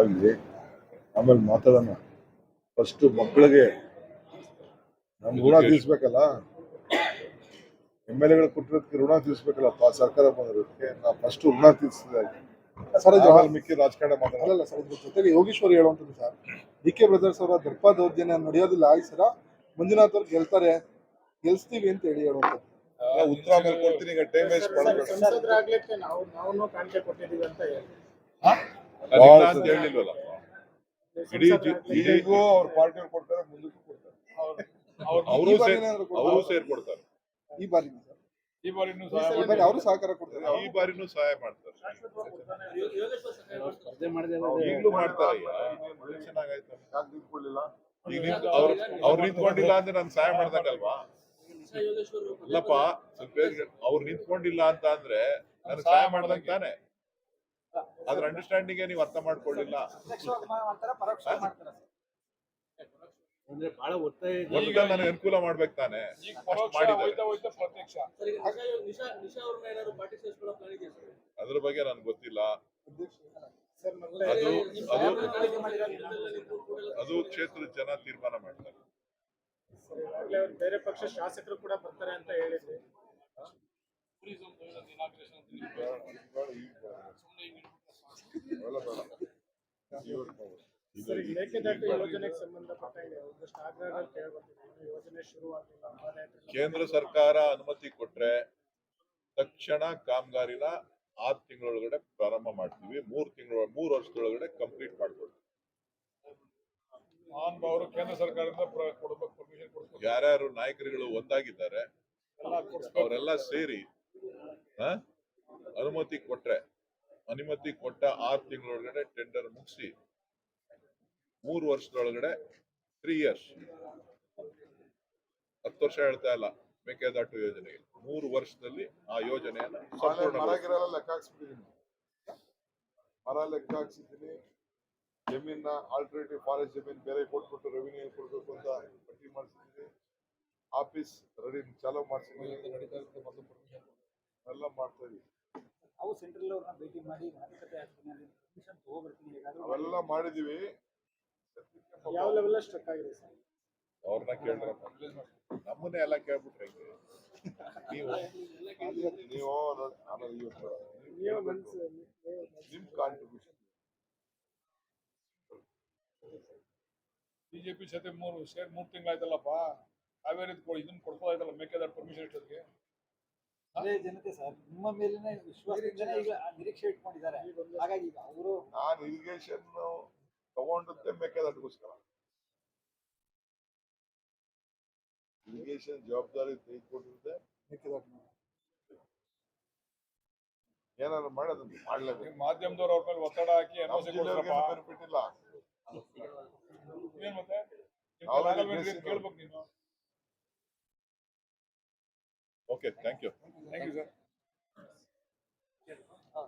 ಆಗಲಿ ಆಮೇಲೆ ಮಾತಾಡೋಣ. ಫಸ್ಟ್ ಮಕ್ಕಳಿಗೆ ನಮ್ಗೆ ಋಣ ತೀರಿಸ್ಬೇಕಲ್ಲ? ಎಂ ಎಲ್ ಎಗಳು ಕೊಟ್ಟಿರೋದಕ್ಕೆ ಋಣ ತಿಳಿಸ್ಬೇಕಲ್ಲ ಸರ್ಕಾರ ಬಂದಿರೋದಕ್ಕೆ. ನಾವು ಫಸ್ಟ್ ಋಣ ತಿಳಿಸಿದಾಗಿ ಸರ್ ಜವಾಹರ್ ಮಿಕ್ಕಿ ರಾಜಕಾರಣ ಮಾತಾಡಲ್ಲ ಸರ್ ಜೊತೆಗೆ ಯೋಗೇಶ್ವರ್ ಹೇಳುವಂಥದ್ದು ಸರ್. ಡಿ ಕೆ ಬ್ರದರ್ಸ್ ಅವರ ದರ್ಪ ದೌರ್ಜನ್ಯ ನಡೆಯೋದಿಲ್ಲ. ಈ ಸರ. ಮಂಜುನಾಥ್ ಅವ್ರು ಗೆಲ್ತಾರೆ. ಗೆಲ್ಸ್ತೀವಿ ಅಂತ ಹೇಳಿ ಹೇಳುವಂಥದ್ದು. ಉತ್ತರ ಆಮೇಲೆ ಕೊಡ್ತೀನಿ ಈಗ ಟೈಮ್ ವೇಸ್ಟ್ ಮಾಡಬೇಡ. ಅಂತ ಹೇಳಿ ಹೇಳಿಲ್ವಲ್ಲ. ಇಡೀ ಈಗೂ ಅವ್ರ ಪಾರ್ಟಿಯವ್ರು ಕೊಡ್ತಾರೆ ಮುಂದಕ್ಕೂ ಕೊಡ್ತಾರೆ. ಅವರು? ಅವರು ಸೇರ್ಕೊಡ್ತಾರೆ ಈ ಬಾರಿ ಸರ್ ಈ ಬಾರಿನೂ ಬಾರಿ ಅವರು ಸಹಕಾರ ಕೊಡ್ತಾರೆ. ಈ ಬಾರಿನೂ ಸಹಾಯ ಮಾಡ್ತಾರೆ. ಈಗಲೂ ಮಾಡ್ತಾರೆ ಚೆನ್ನಾಗಾಯ್ತು? ಯಾಕೆ ನಿಂತ್ಕೊಳ್ಳಿಲ್ಲ ಅವ್ರು ಅವ್ರು ನಿಂತ್ಕೊಂಡಿಲ್ಲ ಅಂದ್ರೆ ನಾನು ಸಹಾಯ ಮಾಡ್ದಂಗಲ್ವಾ ಅಲ್ಲಪ್ಪ ಸ್ವಲ್ಪ ಅವ್ರು ನಿಂತ್ಕೊಂಡಿಲ್ಲ ಅಂತ ಅಂದ್ರೆ ನಾನು ಸಹಾಯ ಮಾಡ್ದಂಗ ತಾನೆ. ಅದ್ರ ಅಂಡರ್ಸ್ಟ್ಯಾಂಡಿಂಗ್ ನೀವು ಅರ್ಥ ಮಾಡ್ಕೊಳ್ಳಿಲ್ಲ. ಅಂದ್ರೆ ಬಹಳ ಒತ್ತಾಯ ನನಗೆ ಅನುಕೂಲ ಮಾಡ್ಬೇಕು ತಾನೆ. ಅದ್ರ ಬಗ್ಗೆ ನನ್ಗೆ ಗೊತ್ತಿಲ್ಲ. ಸರ್ ಅದು ಅದು ಕ್ಷೇತ್ರದ ಜನ ತೀರ್ಮಾನ ಮಾಡ್ತಾರೆ. ಬೇರೆ ಪಕ್ಷ ಶಾಸಕರು ಕೂಡ ಬರ್ತಾರೆ ಅಂತ ಹೇಳಿದ್ರಿ. ಯೋಜನೆಗೆ ಕೇಂದ್ರ ಸರ್ಕಾರ ಅನುಮತಿ ಕೊಟ್ರೆ ತಕ್ಷಣ ಕಾಮಗಾರಿನ ಆರು ತಿಂಗಳೊಳಗಡೆ ಪ್ರಾರಂಭ ಮಾಡ್ತೀವಿ. ಮೂರ್ ತಿಂಗಳ ಮೂರ್ ವರ್ಷದೊಳಗಡೆ ಕಂಪ್ಲೀಟ್ ಮಾಡ್ಕೊಡ್ತೀವಿ. ಅವರು ಕೇಂದ್ರ ಸರ್ಕಾರದಿಂದ ಕೊಡ್ಬೇಕು ಪರ್ಮಿಷನ್ ಕೊಡ್ಬೇಕು ಯಾರ್ಯಾರು ನಾಯಕರುಗಳು ಒಂದಾಗಿದ್ದಾರೆ ಅವರೆಲ್ಲ ಸೇರಿ? ಅನುಮತಿ ಕೊಟ್ರೆ ಅನುಮತಿ ಕೊಟ್ಟ ಆರು ತಿಂಗಳೊಳಗಡೆ ಟೆಂಡರ್ ಮುಗಿಸಿ ಮೂರು ವರ್ಷದೊಳಗಡೆ ತ್ರೀ ಇಯರ್ಸ್ ಹತ್ತು ವರ್ಷ ಹೇಳ್ತಾ ಇಲ್ಲ ಮೇಕೆದಾಟು ಯೋಜನೆಗೆ. ಮೂರು ವರ್ಷದಲ್ಲಿ ಆ ಯೋಜನೆಯನ್ನ ಮರ ಲೆಕ್ಕ ಹಾಕ್ಸಿದ್ದೀನಿ. ಜಮೀನ ಆಲ್ಟರ್ನೇಟಿವ್ ಫಾರೆಸ್ಟ್ ಜಮೀನ್ ಬೇರೆ ಕೊಟ್ಬಿಟ್ಟು ರೆವಿನ್ಯೂ ಕೊಡ್ಬೇಕು ಅಂತ ಪಟ್ಟಿ ಮಾಡಿಸಿದ್ದೀನಿ. ಆಫೀಸ್ ರೆಡಿ ಚಾಲೂ ಮಾಡಿಸಿದ್ದೀನಿ. ಮಾಡ್ತಾ ಇದೀವಿ. ನಾವು ಸೆಂಟ್ರಲ್ ಅವ್ರನ್ನ ಭೇಟಿ ಮಾಡಿ ಮಾತುಕತೆ ಆಗ್ತೀನಿ ಅಲ್ಲಿ ಪರ್ಮಿಷನ್ ತಗೋಬರ್ತೀನಿ ಹೇಗಾದ್ರೂ. ಅವೆಲ್ಲ ಮಾಡಿದೀವಿ. ಸದ್ಯಕ್ಕೆ ಪಾಪ ಯಾವ ಲೆವೆಲ್ ಸ್ಟ್ರಕ್ ಆಗಿದೆ ಸರ್? ಅವ್ರನ್ನ ಕೇಳ್ರಪ್ಪ ನಮ್ಮನ್ನೇ ಎಲ್ಲ ಕೇಳ್ಬಿಟ್ರೆ ಹೆಂಗೆ. ನೀವು ನೀವು ನೋಡಿ ಆಮೇಲೆ ಇವತ್ತು ನೀವು ಮನ್ಸು ನೀವು ನಿಮ್ ಕಾಂಟ್ರಿಬ್ಯೂಷನ್ ಬಿಜೆಪಿ ಜೊತೆ ಮೂರು ಸೇರಿ ಮೂರ್ ತಿಂಗಳಾಯ್ತಲ್ಲಪ್ಪ ಕಾವೇರಿ ಇದನ್ನ ಕೊಡ್ಬೋದಾಯ್ತಲ್ಲ ಮೇಕೆದಾಟು ಪರ್ಮಿಷನ್ ಇಟ್ಟೋದಕ್ಕೆ ಅದೇ ಜನತೆ ಸರ್ ನಿಮ್ಮ ಮೇಲಿನ ವಿಶ್ವಾಸದಿಂದನೇ ಈಗ ನಿರೀಕ್ಷೆ ಇಟ್ಕೊಂಡಿದ್ದಾರೆ. ಹಾಗಾಗಿ ಈಗ ಅವರು ನಾನು ಇರಿಗೇಷನ್ ತಗೊಂಡಿದ್ದೆ ಬೇಕಾದಟ್ಗೋಸ್ಕರ ಇರಿಗೇಷನ್ ಜವಾಬ್ದಾರಿ ತೆಗೆದುಕೊಂಡಿರುತ್ತೆ. ಏನಾದ್ರು ಮಾಡೋದು ಮಾಡ್ಲೇಬೇಕು. ಮಾಧ್ಯಮದವ್ರು ಅವ್ರ ಮೇಲೆ ಒತ್ತಡ ಹಾಕಿ ಬೆನಿಫಿಟ್ ಇಲ್ಲ? ಕೇಳ್ಬೇಕು ನೀನು. Okay, thank you. Thank you, sir. Oh.